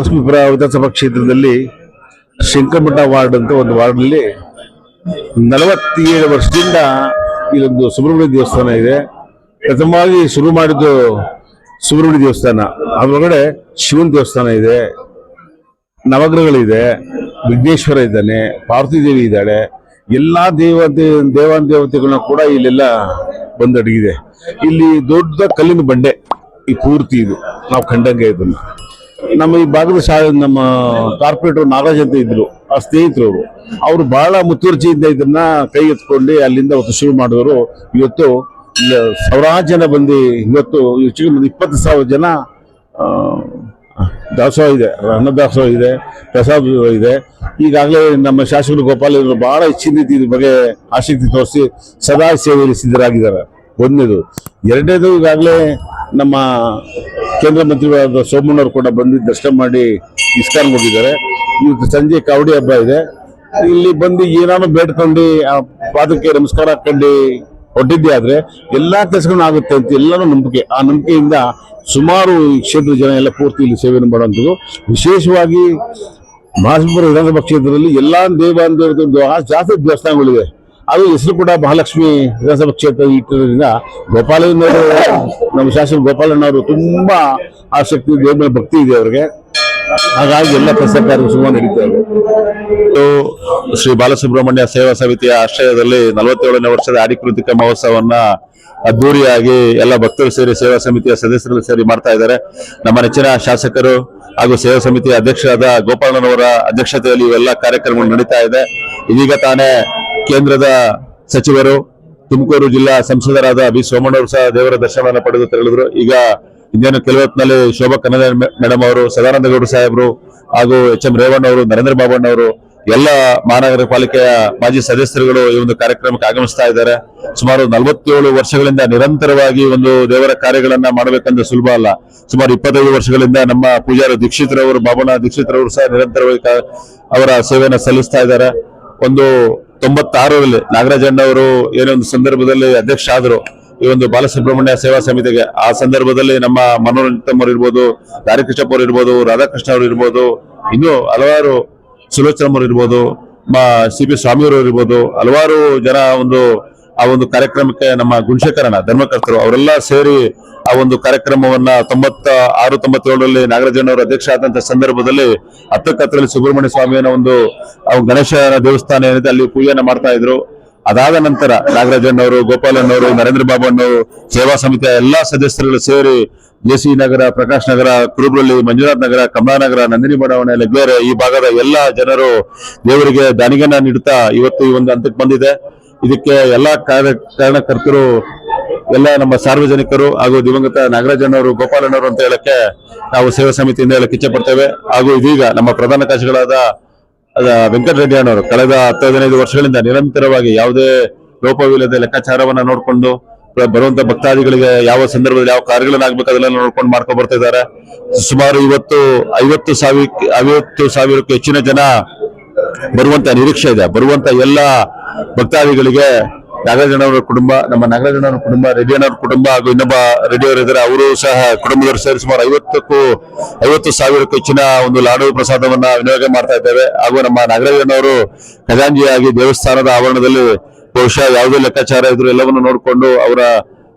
ಲಕ್ಷ್ಮೀಪುರ ವಿಧಾನಸಭಾ ಕ್ಷೇತ್ರದಲ್ಲಿ ಶಂಕರಮಠ ವಾರ್ಡ್ ಅಂತ ಒಂದು ವಾರ್ಡ್ನಲ್ಲಿ ನಲವತ್ತೇಳು ವರ್ಷದಿಂದ ಇಲ್ಲೊಂದು ಸುಬ್ರಹ್ಮಣ್ಯ ದೇವಸ್ಥಾನ ಇದೆ. ಪ್ರಥಮವಾಗಿ ಶುರು ಮಾಡಿದ್ದು ಸುಬ್ರಹ್ಮಣ್ಯ ದೇವಸ್ಥಾನ. ಅದರೊಳಗಡೆ ಶಿವನ ದೇವಸ್ಥಾನ ಇದೆ. ನವಗ್ರಹಗಳಿದೆ. ವಿಘ್ನೇಶ್ವರ ಇದ್ದಾನೆ, ಪಾರ್ವತಿ ದೇವಿ ಇದ್ದಾಳೆ. ಎಲ್ಲ ದೇವತೆ ದೇವಾನ್ ದೇವತೆಗಳನ್ನ ಕೂಡ ಇಲ್ಲೆಲ್ಲ ಬಂದು ಅಡಗಿದೆ ಇಲ್ಲಿ ದೊಡ್ಡ ಕಲ್ಲಿನ ಬಂಡೆ ಈ ಪೂರ್ತಿ ಇದು. ನಾವು ಕಂಡಂಗೆ ಇದನ್ನ. ನಮ್ಮ ಈ ಭಾಗದ ಶಾ ನಮ್ಮ ಕಾರ್ಪೊರೇಟರ್ ನಾಗರಾಜ್ ಅಂತ ಇದ್ರು, ಆ ಸ್ನೇಹಿತರು ಅವರು. ಅವರು ಬಹಳ ಮುತುವರ್ಜಿಯಿಂದ ಇದನ್ನ ಕೈ ಎತ್ಕೊಂಡು ಅಲ್ಲಿಂದ ಅವತ್ತು ಶುರು ಮಾಡಿದವರು. ಇವತ್ತು ಸಾವಿರಾರು ಜನ ಬಂದು ಇವತ್ತು ಇಪ್ಪತ್ತು ಸಾವಿರ ಜನ ದಾಸೋಹ ಇದೆ, ಅನ್ನದಾಸೋಹ ಇದೆ, ಪ್ರಸಾದ ಇದೆ. ಈಗಾಗಲೇ ನಮ್ಮ ಶಾಸಕರು ಗೋಪಾಲ್ ಇವರು ಬಹಳ ಹೆಚ್ಚಿನ ರೀತಿ ಇದ್ರ ಬಗ್ಗೆ ಆಸಕ್ತಿ ತೋರಿಸಿ ಸದಾ ಸೇವೆಯಲ್ಲಿ ಸಿದ್ಧರಾಗಿದ್ದಾರೆ. ಒಂದನೇದು. ಎರಡನೇದು ಈಗಾಗಲೇ ನಮ್ಮ ಕೇಂದ್ರ ಮಂತ್ರಿಗಳಾದ ಸೋಮಣ್ಣವರು ಕೂಡ ಬಂದು ದರ್ಶನ ಮಾಡಿ ಇಸ್ಕಾನ್ ಹೋಗಿದ್ದಾರೆ ಇವತ್ತು ಸಂಜೆ ಕಾವಡಿ ಹಬ್ಬ ಇದೆ. ಇಲ್ಲಿ ಬಂದು ಏನಾನು ಬೇಡ್ಕೊಂಡು ಆ ಪಾದಕ್ಕೆ ನಮಸ್ಕಾರ ಹಾಕೊಂಡು ಹೊಟ್ಟಿದ್ದೆ ಆದರೆ ಎಲ್ಲಾ ಕೆಲಸಗಳನ್ನ ಆಗುತ್ತೆ ಅಂತ ಎಲ್ಲರೂ ನಂಬಿಕೆ. ಆ ನಂಬಿಕೆಯಿಂದ ಸುಮಾರು ಈ ಕ್ಷೇತ್ರದ ಜನ ಎಲ್ಲ ಪೂರ್ತಿ ಇಲ್ಲಿ ಸೇವೆಯನ್ನು ಮಾಡುವಂಥದ್ದು. ವಿಶೇಷವಾಗಿ ಮಹಾಸಮುದ್ರ ವಿಧಾನಸಭಾ ಕ್ಷೇತ್ರದಲ್ಲಿ ಎಲ್ಲ ದೇವಾಲಯದ ಜಾಸ್ತಿ ದೇವಸ್ಥಾನಗಳಿವೆ ಅದು ಹೆಸರು ಕೂಡ ಮಹಾಲಕ್ಷ್ಮಿ ವಿಧಾನಸಭಾ ಕ್ಷೇತ್ರ ಇಟ್ಟಿರೋದ್ರಿಂದ ಗೋಪಾಲಯ್ಯನವರು, ನಮ್ಮ ಶಾಸಕ ಗೋಪಾಲಣ್ಣವರು ತುಂಬಾ ಆಸಕ್ತಿ, ದೇವ್ರ ಭಕ್ತಿ ಇದೆ ಅವರಿಗೆ. ಹಾಗಾಗಿ ಎಲ್ಲ ಕೆಲಸ ಕಾರ್ಯ ಸುಮಾರು ನಡೀತಾರೆ ಶ್ರೀ ಬಾಲಸುಬ್ರಹ್ಮಣ್ಯ ಸೇವಾ ಸಮಿತಿಯ ಆಶ್ರಯದಲ್ಲಿ ನಲವತ್ತೇಳನೇ ವರ್ಷದ ಆಡಿಕೃತಿಕ ಮಹೋತ್ಸವವನ್ನ ಅದ್ದೂರಿಯಾಗಿ ಎಲ್ಲ ಭಕ್ತರು ಸೇರಿ ಸೇವಾ ಸಮಿತಿಯ ಸದಸ್ಯರು ಸೇರಿ ಮಾಡ್ತಾ ಇದ್ದಾರೆ. ನಮ್ಮ ನೆಚ್ಚಿನ ಶಾಸಕರು ಹಾಗೂ ಸೇವಾ ಸಮಿತಿಯ ಅಧ್ಯಕ್ಷರಾದ ಗೋಪಾಲನವರ ಅಧ್ಯಕ್ಷತೆಯಲ್ಲಿ ಇವೆಲ್ಲ ಕಾರ್ಯಕ್ರಮಗಳು ನಡೀತಾ ಇದೆ. ಇದೀಗ ತಾನೇ ಕೇಂದ್ರದ ಸಚಿವರು ತುಮಕೂರು ಜಿಲ್ಲಾ ಸಂಸದರಾದ ಬಿ ಸೋಮಣ್ಣವರು ಸಹ ದೇವರ ದರ್ಶನವನ್ನು ಪಡೆದು ತೆರಳಿದ್ರು. ಈಗ ಇನ್ನೇನು ಕೆಲವು ಹೊತ್ತಿನಲ್ಲಿ ಶೋಭಾ ಕನ್ನಡ ಮೇಡಮ್ ಅವರು, ಸದಾನಂದ ಗೌಡ ಸಾಹೇಬರು ಹಾಗೂ ಎಚ್ ಎಂ ರೇವಣ್ಣ ಅವರು, ನರೇಂದ್ರ ಬಾಬಣ್ಣವರು ಎಲ್ಲ ಮಹಾನಗರ ಪಾಲಿಕೆಯ ಮಾಜಿ ಸದಸ್ಯರುಗಳು ಈ ಒಂದು ಕಾರ್ಯಕ್ರಮಕ್ಕೆ ಆಗಮಿಸ್ತಾ ಇದ್ದಾರೆ. ಸುಮಾರು ನಲವತ್ತೇಳು ವರ್ಷಗಳಿಂದ ನಿರಂತರವಾಗಿ ಒಂದು ದೇವರ ಕಾರ್ಯಗಳನ್ನ ಮಾಡಬೇಕಂದ್ರೆ ಸುಲಭ ಅಲ್ಲ. ಸುಮಾರು ಇಪ್ಪತ್ತೈದು ವರ್ಷಗಳಿಂದ ನಮ್ಮ ಪೂಜಾರಿ ದೀಕ್ಷಿತ್ರವರು, ಬಾಬಣ್ಣ ದೀಕ್ಷಿತ್ರವರು ಸಹ ನಿರಂತರವಾಗಿ ಅವರ ಸೇವೆಯನ್ನು ಸಲ್ಲಿಸ್ತಾ ಇದ್ದಾರೆ. ಒಂದು ತೊಂಬತ್ತಾರರಲ್ಲಿ ನಾಗರಾಜಣ್ಣವರು ಏನೋ ಒಂದು ಸಂದರ್ಭದಲ್ಲಿ ಅಧ್ಯಕ್ಷ ಆದರು. ಈ ಒಂದು ಬಾಲಸುಬ್ರಹ್ಮಣ್ಯ ಸೇವಾ ಸಮಿತಿಗೆ. ಆ ಸಂದರ್ಭದಲ್ಲಿ ನಮ್ಮ ಮನೋರಂಜಿತಮ್ ಅವರು ಇರ್ಬೋದು, ದಾರಿಕೃಷ್ಣಪ್ಪ ಅವರು ಇರ್ಬೋದು, ರಾಧಾಕೃಷ್ಣ ಅವರು ಇರ್ಬೋದು, ಇನ್ನೂ ಹಲವಾರು ಸುಲೋಚನಮ್ ಅವರು ಇರ್ಬೋದು ಸಿ ಪಿ ಸ್ವಾಮಿಯವರು ಇರ್ಬೋದು, ಹಲವಾರು ಜನ ಒಂದು ಆ ಒಂದು ಕಾರ್ಯಕ್ರಮಕ್ಕೆ ನಮ್ಮ ಗುಣಶೇಖರಣ ಧರ್ಮಕರ್ತರು ಅವರೆಲ್ಲ ಸೇರಿ ಆ ಒಂದು ಕಾರ್ಯಕ್ರಮವನ್ನ ತೊಂಬತ್ತ ಆರು ತೊಂಬತ್ತೇಳರಲ್ಲಿ ನಾಗರಾಜಣ್ಣವರು ಅಧ್ಯಕ್ಷ ಆದಂತಹ ಸಂದರ್ಭದಲ್ಲಿ ಹತ್ತಕ್ಕತ್ತರಲ್ಲಿ ಸುಬ್ರಹ್ಮಣ್ಯ ಸ್ವಾಮಿಯನ ಒಂದು, ಆ ಗಣೇಶನ ದೇವಸ್ಥಾನ ಏನಿದೆ ಅಲ್ಲಿ ಪೂಜೆಯನ್ನ ಮಾಡ್ತಾ ಇದ್ರು. ಅದಾದ ನಂತರ ನಾಗರಾಜಣ್ಣವರು ಗೋಪಾಲಣ್ಣವರು ನರೇಂದ್ರ ಬಾಬು ಅವರು ಸೇವಾ ಸಮಿತಿಯ ಎಲ್ಲಾ ಸದಸ್ಯರುಗಳು ಸೇರಿ ಜೆಸಿ ನಗರ, ಪ್ರಕಾಶ್ ನಗರ, ಕುರುಬ್ರಳ್ಳಿ, ಮಂಜುನಾಥ್ ನಗರ ಕಮಲಾನಗರ ನಂದಿನಿ ಬಡಾವಣೆ ಲೆಗ್ಬೇರೆ ಈ ಭಾಗದ ಎಲ್ಲಾ ಜನರು ದೇವರಿಗೆ ದಾನಿಗನ್ನ ನೀಡುತ್ತಾ ಇವತ್ತು ಈ ಒಂದು ಹಂತಕ್ಕೆ ಬಂದಿದೆ. ಇದಕ್ಕೆ ಎಲ್ಲ ಕಾರಣಕರ್ತರು, ಎಲ್ಲ ನಮ್ಮ ಸಾರ್ವಜನಿಕರು ಹಾಗೂ ದಿವಂಗತ ನಾಗರಾಜಣ್ಣವರು ಗೋಪಾಲಣ್ಣವರು ಅಂತ ಹೇಳಕ್ಕೆ ನಾವು ಸೇವಾ ಸಮಿತಿಯಿಂದ ಹೇಳಕ್ಕೆ ಇಚ್ಛೆ ಪಡ್ತೇವೆ. ಹಾಗೂ ಇದೀಗ ನಮ್ಮ ಪ್ರಧಾನ ವೆಂಕಟ ವೆಂಕಟರೆಡ್ಡಿ ಅಣ್ಣವರು, ಕಳೆದ ಹತ್ತು, ಹದಿನೈದು ವರ್ಷಗಳಿಂದ ನಿರಂತರವಾಗಿ ಯಾವುದೇ ಲೋಪವಿಲ್ಲದೆ ಲೆಕ್ಕಾಚಾರವನ್ನ ನೋಡಿಕೊಂಡು ಬರುವಂತ ಭಕ್ತಾದಿಗಳಿಗೆ ಯಾವ ಸಂದರ್ಭದಲ್ಲಿ ಯಾವ ಕಾರ್ಯಗಳನ್ನಾಗಬೇಕು ಅದನ್ನೆಲ್ಲ ನೋಡ್ಕೊಂಡು ಮಾಡ್ಕೊಂಡು ಬರ್ತಾ ಇದ್ದಾರೆ. ಸುಮಾರು ಇವತ್ತು ಐವತ್ತು ಸಾವಿರ, ಐವತ್ತು ಸಾವಿರಕ್ಕೂ ಹೆಚ್ಚಿನ ಜನ ಬರುವಂತ ನಿರೀಕ್ಷೆ ಇದೆ. ಬರುವಂತ ಎಲ್ಲ ಭಕ್ತಾದಿಗಳಿಗೆ ನಾಗರಾಜನವರ ಕುಟುಂಬ, ನಮ್ಮ ನಾಗರಾಜನವರ ಕುಟುಂಬ, ರೆಡ್ಡಿಯಣ್ಣವ್ರ ಕುಟುಂಬ ಹಾಗೂ ಇನ್ನೊಬ್ಬ ರೆಡ್ಡಿಯವರು ಇದ್ದಾರೆ, ಅವರು ಸಹ ಕುಟುಂಬದವರು ಸೇರಿ ಸುಮಾರು ಐವತ್ತಕ್ಕೂ, ಐವತ್ತು ಸಾವಿರಕ್ಕೂ ಹೆಚ್ಚಿನ ಒಂದು ಲಾಡು ಪ್ರಸಾದವನ್ನ ವಿನಿಯೋಗ ಮಾಡ್ತಾ ಇದ್ದೇವೆ ಹಾಗೂ ನಮ್ಮ ನಾಗರಾಜನವರು ಖಜಾಂಜಿಯಾಗಿ ದೇವಸ್ಥಾನದ ಆವರಣದಲ್ಲಿ ಬಹುಶಃ ಯಾವುದೇ ಲೆಕ್ಕಾಚಾರ ಇದ್ರು ಎಲ್ಲವನ್ನು ನೋಡಿಕೊಂಡು ಅವರ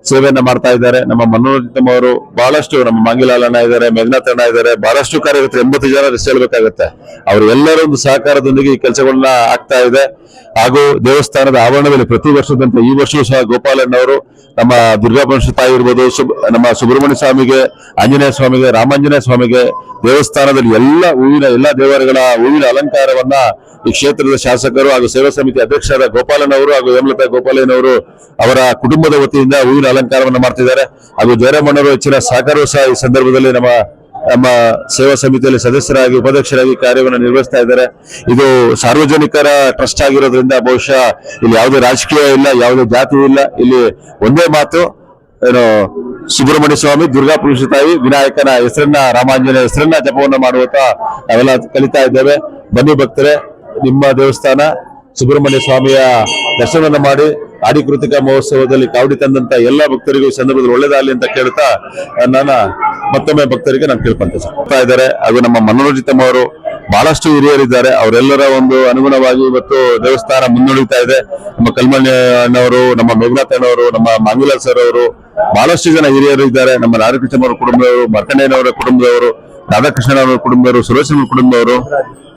ಸೇವೆಯನ್ನ ಮಾಡ್ತಾ ಇದ್ದಾರೆ. ನಮ್ಮ ಮನೋರಂಜಿತಮ್ಮ ಅವರು ಬಹಳಷ್ಟು ನಮ್ಮ ಮಂಗಿಲಾಲಣ್ಣ ಇದ್ದಾರೆ, ಮೇಘನಾಥ್ ಅಣ್ಣ ಇದ್ದಾರೆ, ಬಹಳಷ್ಟು ಕಾರ್ಯಕರ್ತರು, ಎಂಬತ್ತು ಜನ ರೆಸ್ಟ್ ಹೇಳ್ಬೇಕಾಗತ್ತೆ. ಅವರು ಎಲ್ಲರ ಒಂದು ಸಹಕಾರದೊಂದಿಗೆ ಈ ಕೆಲಸಗಳನ್ನ ಆಗ್ತಾ ಇದೆ. ಹಾಗೂ ದೇವಸ್ಥಾನದ ಆವರಣದಲ್ಲಿ ಪ್ರತಿ ವರ್ಷದಂತೆ ಈ ವರ್ಷವೂ ಸಹ ಗೋಪಾಲಣ್ಣವರು ನಮ್ಮ ದುರ್ಗಾಪಂಶ ತಾಯಿ ಇರ್ಬೋದು ನಮ್ಮ ಸುಬ್ರಹ್ಮಣ್ಯ ಸ್ವಾಮಿಗೆ, ಆಂಜನೇಯ ಸ್ವಾಮಿಗೆ, ರಾಮಾಂಜನೇಯ ಸ್ವಾಮಿಗೆ ದೇವಸ್ಥಾನದಲ್ಲಿ ಎಲ್ಲ ಹೂವಿನ, ಎಲ್ಲ ದೇವರುಗಳ ಹೂವಿನ ಅಲಂಕಾರವನ್ನ ಈ ಕ್ಷೇತ್ರದ ಶಾಸಕರು ಹಾಗೂ ಸೇವಾ ಸಮಿತಿ ಅಧ್ಯಕ್ಷರಾದ ಗೋಪಾಲನವರು ಹಾಗೂ ಹೇಮಲತಾ ಗೋಪಾಲಯ್ಯನವರು ಅವರ ಕುಟುಂಬದ ವತಿಯಿಂದ ಹೂವಿನ ಅಲಂಕಾರವನ್ನು ಮಾಡ್ತಿದ್ದಾರೆ. ಹಾಗೂ ಜಯರಾಮಣ್ಣವರು ಹೆಚ್ಚಿನ ಸಹಕಾರವು ಸಹ ಈ ಸಂದರ್ಭದಲ್ಲಿ ನಮ್ಮ ನಮ್ಮ ಸೇವಾ ಸಮಿತಿಯಲ್ಲಿ ಸದಸ್ಯರಾಗಿ, ಉಪಾಧ್ಯಕ್ಷರಾಗಿ ಕಾರ್ಯವನ್ನು ನಿರ್ವಹಿಸ್ತಾ ಇದ್ದಾರೆ. ಇದು ಸಾರ್ವಜನಿಕರ ಟ್ರಸ್ಟ್ ಆಗಿರೋದ್ರಿಂದ ಬಹುಶಃ ಇಲ್ಲಿ ಯಾವುದೇ ರಾಜಕೀಯ ಇಲ್ಲ, ಯಾವುದೇ ಜಾತಿ ಇಲ್ಲ. ಇಲ್ಲಿ ಒಂದೇ ಮಾತು, ಏನು, ಸುಬ್ರಹ್ಮಣ್ಯ ಸ್ವಾಮಿ, ದುರ್ಗಾ ಪುರುಷ ತಾಯಿ, ವಿನಾಯಕನ ಹೆಸರನ್ನ, ರಾಮಾಂಜನ ಹೆಸರನ್ನ ಜಪವನ್ನು ಮಾಡುವಂತ ನಾವೆಲ್ಲ ಕಲಿತಾ ಇದ್ದೇವೆ. ಬನ್ನಿ ಭಕ್ತರೆ, ನಿಮ್ಮ ದೇವಸ್ಥಾನ ಸುಬ್ರಹ್ಮಣ್ಯ ಸ್ವಾಮಿಯ ದರ್ಶನವನ್ನು ಮಾಡಿ ಆಡಿ ಮಹೋತ್ಸವದಲ್ಲಿ ಕಾವಡಿ ತಂದಂತ ಎಲ್ಲ ಭಕ್ತರಿಗೂ ಸಂದರ್ಭದಲ್ಲಿ ಒಳ್ಳೇದಾಗಲಿ ಅಂತ ಕೇಳ್ತಾ ನನ್ನ ಮತ್ತೊಮ್ಮೆ ಭಕ್ತರಿಗೆ ನಾನು ಕೇಳ್ಕೊಂತ ಇದ್ದಾರೆ. ಹಾಗೂ ನಮ್ಮ ಮನೋರಂಜಿತಮ್ಮ ಅವರು ಬಹಳಷ್ಟು ಹಿರಿಯರಿದ್ದಾರೆ. ಅವರೆಲ್ಲರ ಒಂದು ಅನುಗುಣವಾಗಿ ಇವತ್ತು ದೇವಸ್ಥಾನ ಮುನ್ನಡೆಯುತ್ತಾ ಇದೆ. ನಮ್ಮ ಕಲ್ಮಣ್ಯ ಅಣ್ಣವರು, ನಮ್ಮ ಮೇಘನಾಥ್ ಅಣ್ಣವರು, ನಮ್ಮ ಮಾಂಗುಲಾಲ್ ಸರ್ ಅವರು ಬಹಳಷ್ಟು ಜನ ಹಿರಿಯರು ಇದ್ದಾರೆ. ನಮ್ಮ ನಾರಾಯಣಕೃಷ್ಣ ಅವರ ಕುಟುಂಬದವರು ಮರ್ಕಣ್ಣಯ್ಯನವರ ಕುಟುಂಬದವರು ರಾಧಾಕೃಷ್ಣ ಅವರ ಕುಟುಂಬದವರು ಸುರೇಶನ ಕುಟುಂಬದವರು,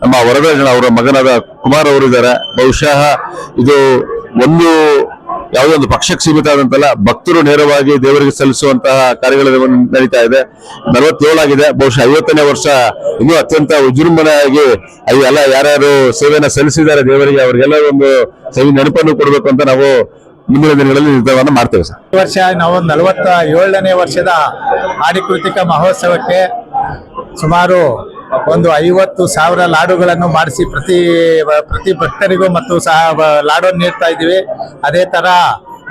ನಮ್ಮ ವರದರಾಜನ ಅವರ ಮಗನಾದ ಕುಮಾರ್ ಅವರು ಇದ್ದಾರೆ. ಬಹುಶಃ ಇದು ಒಂದು ಯಾವುದೋ ಒಂದು ಪಕ್ಷಕ್ಕೆ ಸೀಮಿತ ಆದಂತಲ್ಲ ಭಕ್ತರು ನೇರವಾಗಿ ದೇವರಿಗೆ ಸಲ್ಲಿಸುವಂತಹ ಕಾರ್ಯಗಳು ನಡೀತಾ ಇದೆ. ನಲವತ್ತೇಳಾಗಿದೆ. ಬಹುಶಃ ಐವತ್ತನೇ ವರ್ಷ ಇನ್ನೂ ಅತ್ಯಂತ ವಿಜೃಂಭಣೆಯಾಗಿ ಎಲ್ಲ ಯಾರ್ಯಾರು ಸೇವೆಯನ್ನು ಸಲ್ಲಿಸಿದ್ದಾರೆ ದೇವರಿಗೆ, ಅವರಿಗೆಲ್ಲ ಒಂದು ಸವಿ ನೆನಪನ್ನು ಕೊಡಬೇಕು ಅಂತ ನಾವು ಮುಂದಿನ ದಿನಗಳಲ್ಲಿ ನಿರ್ಧಾರವನ್ನು ಮಾಡ್ತೇವೆ ಸರ್. ಈ ವರ್ಷ ನಾವು ನಲವತ್ತ ಏಳನೇ ವರ್ಷದ ಆಡಿಕೃತಿಕ ಮಹೋತ್ಸವಕ್ಕೆ ಸುಮಾರು ಒಂದು ಐವತ್ತು ಸಾವಿರ ಲಾಡುಗಳನ್ನು ಮಾಡಿಸಿ ಪ್ರತಿ ಪ್ರತಿ ಭಕ್ತರಿಗೂ ಮತ್ತು ಸಹ ಲಾಡನ್ನು ನೀಡ್ತಾ ಇದ್ದೀವಿ. ಅದೇ ತರ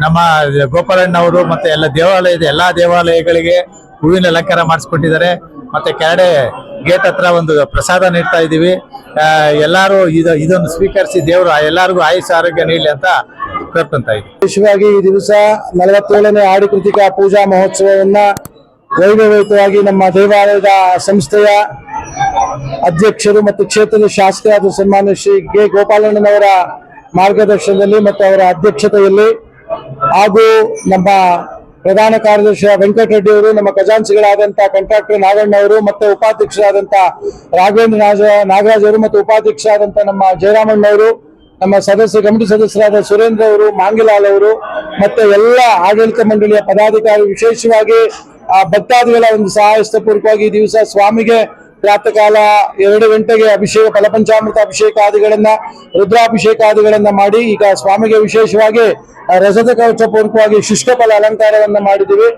ನಮ್ಮ ಗೋಪಾಲಣ್ಣವರು ಮತ್ತೆ ಎಲ್ಲ ದೇವಾಲಯದ ಎಲ್ಲಾ ದೇವಾಲಯಗಳಿಗೆ ಹೂವಿನ ಅಲಂಕಾರ ಮಾಡಿಸ್ಕೊಟ್ಟಿದ್ದಾರೆ. ಮತ್ತೆ ಕೆರಡೆ ಗೇಟ್ ಹತ್ರ ಒಂದು ಪ್ರಸಾದ ನೀಡ್ತಾ ಇದ್ದೀವಿ. ಎಲ್ಲರೂ ಇದು, ಇದನ್ನು ಸ್ವೀಕರಿಸಿ ದೇವರು ಎಲ್ಲರಿಗೂ ಆಯುಷ ಆರೋಗ್ಯ ನೀಡಲಿ ಅಂತ ಕೇಳ್ಕೊಂತ ಇದ್ದೀವಿ. ವಿಶೇಷವಾಗಿ ಈ ದಿವಸ ನಲವತ್ತೇಳನೇ ಆಡಿ ಕೃತಿಕಾ ಪೂಜಾ ಮಹೋತ್ಸವವನ್ನು ವೈಭವಯುತವಾಗಿ ನಮ್ಮ ದೇವಾಲಯದ ಸಂಸ್ಥೆಯ ಅಧ್ಯಕ್ಷರು ಮತ್ತು ಕ್ಷೇತ್ರದ ಶಾಸಕರಾದ ಸನ್ಮಾನ್ಯ ಶ್ರೀ ಕೆ ಗೋಪಾಲಣ್ಣನವರ ಮಾರ್ಗದರ್ಶನದಲ್ಲಿ ಮತ್ತು ಅವರ ಅಧ್ಯಕ್ಷತೆಯಲ್ಲಿ ಹಾಗೂ ನಮ್ಮ ಪ್ರಧಾನ ಕಾರ್ಯದರ್ಶಿ ವೆಂಕಟರೆಡ್ಡಿ ಅವರು ನಮ್ಮ ಖಜಾಂಚಿಗಳಾದಂತಹ ಕಾಂಟ್ರಾಕ್ಟರ್ ನಾಗಣ್ಣ ಅವರು ಮತ್ತು ಉಪಾಧ್ಯಕ್ಷರಾದಂತ ರಾಘವೇಂದ್ರ ನಾಜ ನಾಗರಾಜ್ ಅವರು ಮತ್ತು ಉಪಾಧ್ಯಕ್ಷರಾದಂತ ನಮ್ಮ ಜಯರಾಮಣ್ಣವರು, ನಮ್ಮ ಸದಸ್ಯ, ಕಮಿಟಿ ಸದಸ್ಯರಾದ ಸುರೇಂದ್ರ ಅವರು, ಮಾಂಗಿಲಾಲ್ ಅವರು ಮತ್ತೆ ಎಲ್ಲ ಆಡಳಿತ ಮಂಡಳಿಯ ಪದಾಧಿಕಾರಿ ವಿಶೇಷವಾಗಿ ಆ ಭಕ್ತಾದಿಗಳ ಒಂದು ಸಹಾಯಸ್ತ ಪೂರ್ವಕವಾಗಿ ಈ ದಿವಸ ಸ್ವಾಮಿಗೆ ಪ್ರಾತಃ ಕಾಲ ಎರಡು ಗಂಟೆಗೆ ಅಭಿಷೇಕ, ಫಲಪಂಚಾಮೃತ ಅಭಿಷೇಕಾದಿಗಳನ್ನ, ರುದ್ರಾಭಿಷೇಕಾದಿಗಳನ್ನ ಮಾಡಿ, ಈಗ ಸ್ವಾಮಿಗೆ ವಿಶೇಷವಾಗಿ ರಸದ ಕವಚ ಪೂರ್ವಕವಾಗಿ ಶುಷ್ಕ ಫಲ ಅಲಂಕಾರವನ್ನ ಮಾಡಿದ್ದೀವಿ.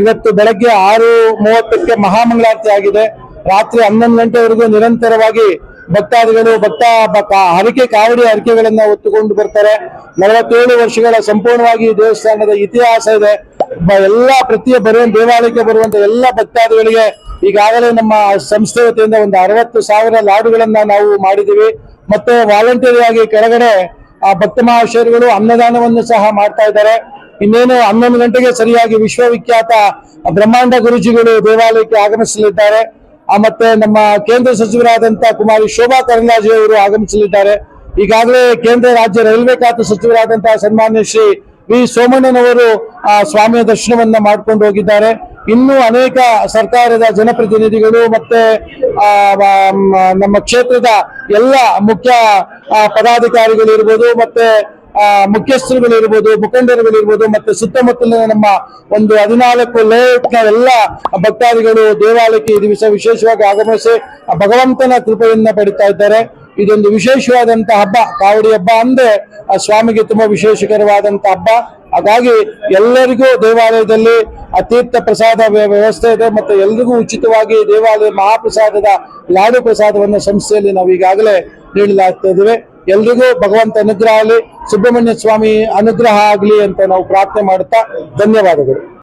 ಇವತ್ತು ಬೆಳಗ್ಗೆ ಆರು ಮೂವತ್ತಕ್ಕೆ ಮಹಾಮಂಗಳಾರತಿ ಆಗಿದೆ. ರಾತ್ರಿ ಹನ್ನೊಂದು ಗಂಟೆವರೆಗೂ ನಿರಂತರವಾಗಿ ಭಕ್ತಾದಿಗಳು, ಭಕ್ತ ಹರಕೆ ಕಾವಡಿ ಹರಕೆಗಳನ್ನ ಹೊತ್ತುಕೊಂಡು ಬರ್ತಾರೆ. ನಲವತ್ತೇಳು ವರ್ಷಗಳ ಸಂಪೂರ್ಣವಾಗಿ ದೇವಸ್ಥಾನದ ಇತಿಹಾಸ ಇದೆ. ಎಲ್ಲ ಪ್ರತಿಯ ಬರುವ, ದೇವಾಲಯಕ್ಕೆ ಬರುವಂತ ಎಲ್ಲ ಭಕ್ತಾದಿಗಳಿಗೆ ಈಗಾಗಲೇ ನಮ್ಮ ಸಂಸ್ಥೆ ವತಿಯಿಂದ ಒಂದು ಅರವತ್ತು ಸಾವಿರ ಲಾಡುಗಳನ್ನ ನಾವು ಮಾಡಿದ್ದೀವಿ. ಮತ್ತೆ ವಾಲಂಟಿಯರ್ ಆಗಿ ಕೆಳಗಡೆ, ಆ, ಭಕ್ತ ಮಹಾಶಯರುಗಳು ಅನ್ನದಾನವನ್ನು ಸಹ ಮಾಡ್ತಾ ಇದ್ದಾರೆ. ಇನ್ನೇನು ಹನ್ನೊಂದು ಗಂಟೆಗೆ ಸರಿಯಾಗಿ ವಿಶ್ವವಿಖ್ಯಾತ ಬ್ರಹ್ಮಾಂಡ ಗುರುಜಿಗಳು ದೇವಾಲಯಕ್ಕೆ ಆಗಮಿಸಲಿದ್ದಾರೆ. ಮತ್ತೆ ನಮ್ಮ ಕೇಂದ್ರ ಸಚಿವರಾದಂತ ಕುಮಾರಿ ಶೋಭಾ ಕರಂದ್ಲಾಜೆ ಅವರು ಆಗಮಿಸಲಿದ್ದಾರೆ. ಈಗಾಗಲೇ ಕೇಂದ್ರ ರಾಜ್ಯ ರೈಲ್ವೆ ಖಾತೆ ಸಚಿವರಾದಂತಹ ಸನ್ಮಾನ್ಯ ಶ್ರೀ ವಿ ಸೋಮಣ್ಣನವರು, ಆ, ಸ್ವಾಮಿಯ ದರ್ಶನವನ್ನ ಮಾಡ್ಕೊಂಡು ಹೋಗಿದ್ದಾರೆ. ಇನ್ನೂ ಅನೇಕ ಸರ್ಕಾರದ ಜನಪ್ರತಿನಿಧಿಗಳು ಮತ್ತೆ ನಮ್ಮ ಕ್ಷೇತ್ರದ ಎಲ್ಲ ಮುಖ್ಯ ಪದಾಧಿಕಾರಿಗಳಿರ್ಬೋದು, ಮತ್ತೆ ಮುಖ್ಯಸ್ಥರುಗಳಿರ್ಬೋದು, ಮುಖಂಡರುಗಳಿರ್ಬೋದು, ಮತ್ತೆ ಸುತ್ತಮುತ್ತಲಿನ ನಮ್ಮ ಒಂದು ಹದಿನಾಲ್ಕು ಲೇಔಟ್ನ ಎಲ್ಲ ಭಕ್ತಾದಿಗಳು ದೇವಾಲಯಕ್ಕೆ ಈ ದಿವಸ ವಿಶೇಷವಾಗಿ ಆಗಮಿಸಿ ಭಗವಂತನ ಕೃಪೆಯನ್ನ ಪಡಿತಾ ಇದ್ದಾರೆ. ಇದೊಂದು ವಿಶೇಷವಾದಂತ ಹಬ್ಬ, ಕಾವಡಿ ಹಬ್ಬ ಅಂದ್ರೆ ಸ್ವಾಮಿಗೆ ತುಂಬಾ ವಿಶೇಷಕರವಾದಂತ ಹಬ್ಬ. ಹಾಗಾಗಿ ಎಲ್ಲರಿಗೂ ದೇವಾಲಯದಲ್ಲಿ ಅತೀರ್ಥ ತೀರ್ಥ ಪ್ರಸಾದ ವ್ಯ- ವ್ಯವಸ್ಥೆ ಇದೆ ಮತ್ತೆ ಎಲ್ರಿಗೂ ಉಚಿತವಾಗಿ ದೇವಾಲಯ ಮಹಾಪ್ರಸಾದದ ಲಾಡು ಪ್ರಸಾದವನ್ನು ಸಂಸ್ಥೆಯಲ್ಲಿ ನಾವು ಈಗಾಗಲೇ ನೀಡಲಾಗ್ತಾ ಇದ್ದೇವೆ. ಎಲ್ರಿಗೂ ಭಗವಂತ ಅನುಗ್ರಹ ಆಗಲಿ ಸುಬ್ರಹ್ಮಣ್ಯ ಸ್ವಾಮಿ ಅನುಗ್ರಹ ಆಗಲಿ ಅಂತ ನಾವು ಪ್ರಾರ್ಥನೆ ಮಾಡುತ್ತಾ ಧನ್ಯವಾದಗಳು.